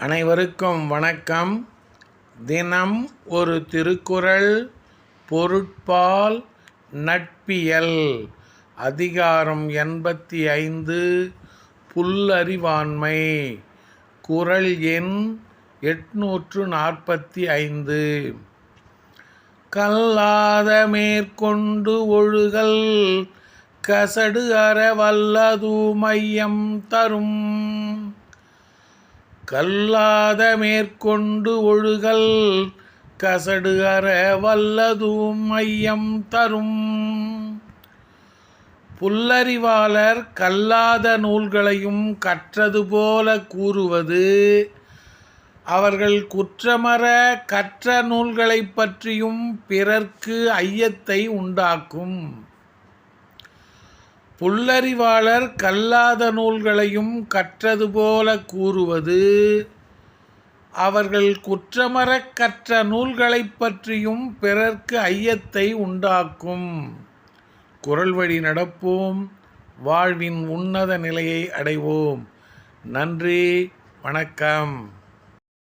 அனைவருக்கும் வணக்கம். தினம் ஒரு திருக்குறள் பொருட்பால் நட்பியல். அதிகாரம் எண்பத்தி ஐந்து புல்லறிவாண்மை. குறள் எண் எட்நூற்று நாற்பத்தி ஐந்து. கல்லாத மேற்கொண்டு ஒழுகல் கசடு அற வல்லது மையம் தரும். கல்லாத மேற்கொண்டு ஒழுகல் கசடு அற வல்லதும் மையம் தரும். புல்லறிவாளர் கல்லாத நூல்களையும் கற்றது போல கூறுவது அவர்கள் குற்றமற கற்ற நூல்களைப் பற்றியும் பிறர்க்கு ஐயத்தை உண்டாக்கும். புல்லறிவாளர் கல்லாத நூல்களையும் கற்றது போல கூறுவது அவர்கள் குற்றமறக் கற்ற நூல்களைப் பற்றியும் பிறர்க்கு ஐயத்தை உண்டாக்கும். குரல் வழி நடப்போம். வாழ்வின் உன்னத நிலையை அடைவோம். நன்றி. வணக்கம்.